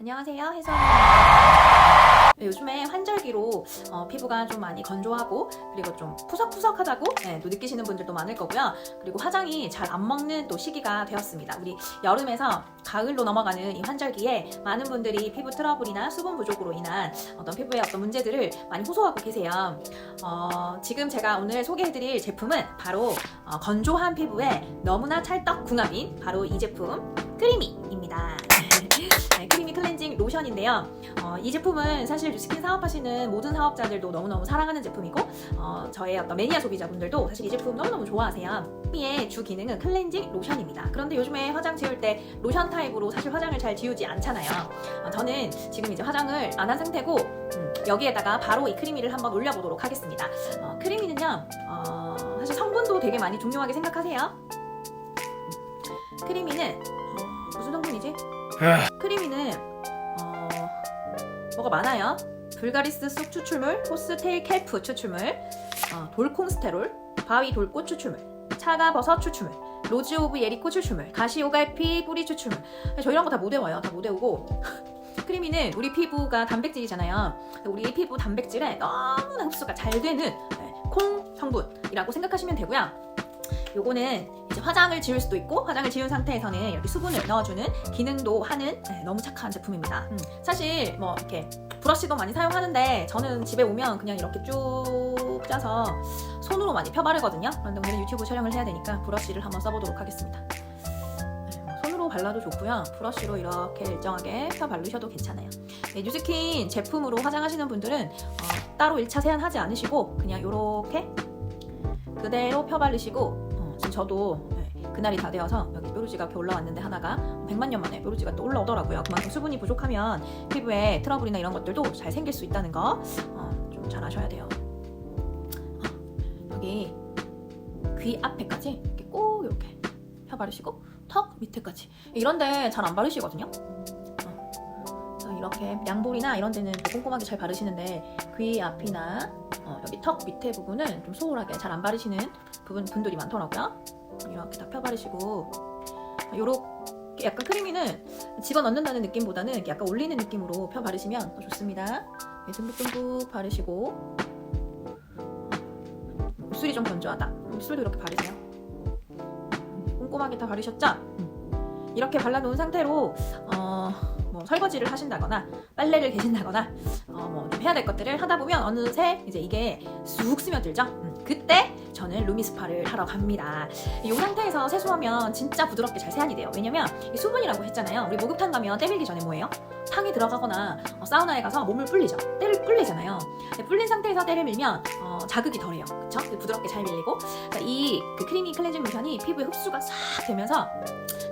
안녕하세요, 혜선입니다. 네, 요즘에 환절기로 어, 피부가 좀 많이 건조하고 그리고 좀 푸석푸석하다고 네, 또 느끼시는 분들도 많을 거고요. 그리고 화장이 잘 안 먹는 또 시기가 되었습니다. 우리 여름에서 가을로 넘어가는 이 환절기에 많은 분들이 피부 트러블이나 수분 부족으로 인한 어떤 피부의 어떤 문제들을 많이 호소하고 계세요. 어, 지금 제가 오늘 소개해드릴 제품은 바로 어, 건조한 피부에 너무나 찰떡궁합인 바로 이 제품 크리미입니다. 네, 크리미 클렌징 로션인데요. 어, 이 제품은 사실 스킨 사업하시는 모든 사업자들도 너무너무 사랑하는 제품이고 어, 저의 어떤 매니아 소비자분들도 사실 이 제품 너무너무 좋아하세요. 크리미의 주 기능은 클렌징 로션입니다. 그런데 요즘에 화장 지울 때 로션 타입으로 사실 화장을 잘 지우지 않잖아요. 어, 저는 지금 이제 화장을 안 한 상태고 음, 여기에다가 바로 이 크리미를 한번 올려보도록 하겠습니다. 어, 크리미는요, 어, 사실 성분도 되게 많이 중요하게 생각하세요. 크리미는 어, 무슨 성분이지? 크리미는 어, 뭐가 많아요. 불가리스 쑥 추출물, 호스 테일 캘프 추출물, 어, 돌콩스테롤, 바위 돌꽃 추출물, 차가버섯 추출물, 로즈 오브 예리코 추출물, 가시 오갈피 뿌리 추출물. 저 이런 거 다 못 외워요. 다 못 외우고. 크리미는 우리 피부가 단백질이잖아요. 우리 피부 단백질에 너무나 흡수가 잘 되는 네, 콩 성분이라고 생각하시면 되고요. 요거는 이제 화장을 지울 수도 있고 화장을 지운 상태에서는 이렇게 수분을 넣어주는 기능도 하는 네, 너무 착한 제품입니다. 음, 사실 뭐 이렇게 브러쉬도 많이 사용하는데 저는 집에 오면 그냥 이렇게 쭉 짜서 손으로 많이 펴 바르거든요. 그런데 오늘 유튜브 촬영을 해야 되니까 브러쉬를 한번 써보도록 하겠습니다. 네, 뭐 발라도 좋고요. 브러쉬로 이렇게 일정하게 펴 바르셔도 괜찮아요. 네, 뉴스킨 제품으로 화장하시는 분들은 어, 따로 1차 세안하지 않으시고 그냥 이렇게 그대로 펴 바르시고 저도 네, 그날이 다 되어서 여기 뾰루지가 이렇게 올라왔는데 하나가 100만 년 만에 뾰루지가 또 올라오더라고요. 그만큼 수분이 부족하면 피부에 트러블이나 이런 것들도 잘 생길 수 있다는 거 어, 좀잘 아셔야 돼요. 어, 여기 귀 앞에까지 이렇게 꼭 이렇게 펴 바르시고 턱 밑에까지 이런데 잘 안 바르시거든요. 어, 이렇게 양볼이나 이런 데는 또 꼼꼼하게 잘 바르시는데 귀 앞이나 어, 여기 턱 밑에 부분은 좀 소홀하게 잘 안 바르시는 부분 분들이 많더라고요. 이렇게 다 펴 바르시고 요렇게 약간 크리미는 집어 넣는다는 느낌보다는 약간 올리는 느낌으로 펴 바르시면 더 좋습니다. 네, 듬뿍듬뿍 바르시고 입술이 좀 건조하다. 입술도 이렇게 바르세요. 꼼꼼하게 다 바르셨죠? 음. 이렇게 발라놓은 상태로 어, 뭐 설거지를 하신다거나 빨래를 개신다거나 어, 뭐 좀 해야 될 것들을 하다 보면 어느새 이제 이게 쑥 스며들죠. 음, 그때 저는 루미스파를 하러 갑니다. 이 상태에서 세수하면 진짜 부드럽게 잘 세안이 돼요. 왜냐면 이 수분이라고 했잖아요. 우리 목욕탕 가면 때 밀기 전에 뭐예요? 탕에 들어가거나 어, 사우나에 가서 몸을 불리죠. 때를 불리잖아요. 불린 상태에서 때를 밀면 어, 자극이 덜해요. 그쵸? 부드럽게 잘 밀리고 그러니까 이그 크리미 클렌징 로션이 피부에 흡수가 싹 되면서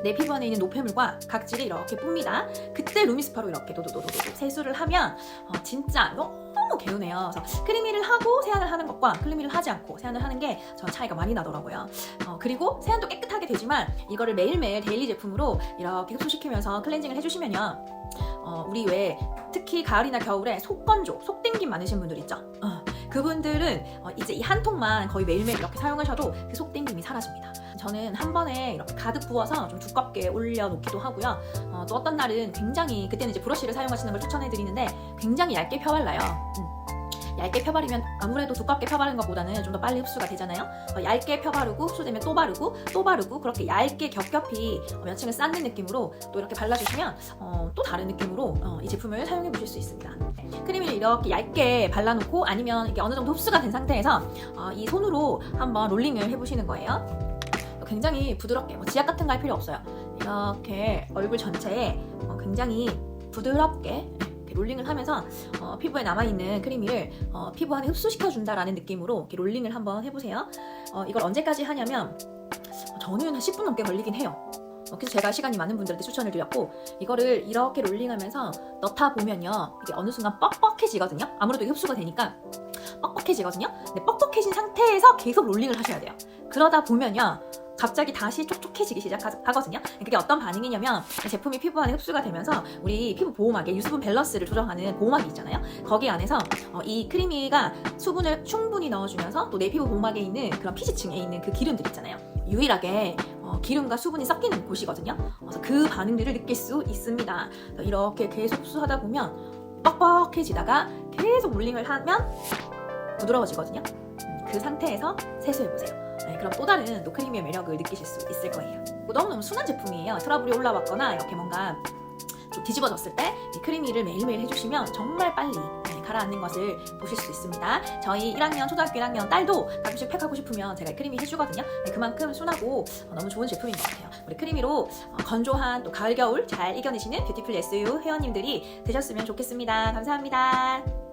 내 피부 안에 있는 노폐물과 각질이 이렇게 뿜니다. 그때 루미스파로 이렇게 도도도도도 세수를 하면 어, 진짜 너무 개운해요. 그래서 크리미를 하고 세안을 하는 것과 크리미를 하지 않고 세안을 하는 게 전 차이가 많이 나더라고요. 어, 그리고 세안도 깨끗하게 되지만 이거를 매일매일 데일리 제품으로 이렇게 흡수시키면서 클렌징을 해주시면요. 어, 우리 왜 특히 가을이나 겨울에 속건조, 속땡김 많으신 분들 있죠? 어, 그분들은 어, 이제 이 한 통만 거의 매일매일 이렇게 사용하셔도 그 속땡김이 사라집니다. 저는 한 번에 이렇게 가득 부어서 좀 두껍게 올려놓기도 하고요. 어, 또 어떤 날은 굉장히 그때는 이제 브러쉬를 사용하시는 걸 추천해드리는데 굉장히 얇게 펴발라요. 음. 얇게 펴바르면 아무래도 두껍게 펴바르는 것보다는 좀 더 빨리 흡수가 되잖아요. 어, 얇게 펴바르고 흡수되면 또 바르고 또 바르고 그렇게 얇게 겹겹이 어, 면층을 쌓는 느낌으로 또 이렇게 발라주시면 어, 또 다른 느낌으로 어, 이 제품을 사용해 보실 수 있습니다. 크림을 이렇게 얇게 발라놓고 아니면 이게 어느 정도 흡수가 된 상태에서 어, 이 손으로 한번 롤링을 해보시는 거예요. 굉장히 부드럽게 뭐 지압 같은 거 할 필요 없어요. 이렇게 얼굴 전체에 어, 굉장히 부드럽게 이렇게 롤링을 하면서 어, 피부에 남아있는 크리미를 어, 피부 안에 흡수시켜 준다라는 느낌으로 이렇게 롤링을 한번 해보세요. 어, 이걸 언제까지 하냐면 어, 저는 한 10분 넘게 걸리긴 해요. 어, 그래서 제가 시간이 많은 분들한테 추천을 드렸고 이거를 이렇게 롤링하면서 넣다 보면요 이게 어느 순간 뻑뻑해지거든요. 아무래도 흡수가 되니까 뻑뻑해지거든요. 근데 뻑뻑해진 상태에서 계속 롤링을 하셔야 돼요. 그러다 보면요. 갑자기 다시 촉촉해지기 시작하거든요. 그게 어떤 반응이냐면 제품이 피부 안에 흡수가 되면서 우리 피부 보호막에 유수분 밸런스를 조정하는 보호막이 있잖아요. 거기 안에서 어, 이 크리미가 수분을 충분히 넣어주면서 또 내 피부 보호막에 있는 그런 피지층에 있는 그 기름들 있잖아요. 유일하게 어, 어, 기름과 수분이 섞이는 곳이거든요. 그래서 그 반응들을 느낄 수 있습니다. 이렇게 계속 흡수하다 보면 뻑뻑해지다가 계속 물링을 하면 부드러워지거든요. 음, 그 상태에서 세수해 보세요. 네, 그럼 또 다른 노크림의 매력을 느끼실 수 있을 거예요. 너무너무 순한 제품이에요. 트러블이 올라왔거나 이렇게 뭔가 좀 뒤집어졌을 때 이 크리미를 매일매일 해주시면 정말 빨리 네, 가라앉는 것을 보실 수 있습니다. 저희 1학년, 초등학교 1학년 딸도 가끔씩 팩하고 싶으면 제가 이 크리미 해주거든요. 네, 그만큼 순하고 어, 너무 좋은 제품인 것 같아요. 우리 크리미로 어, 건조한 또 가을, 겨울 잘 이겨내시는 뷰티풀 SU 회원님들이 되셨으면 좋겠습니다. 감사합니다.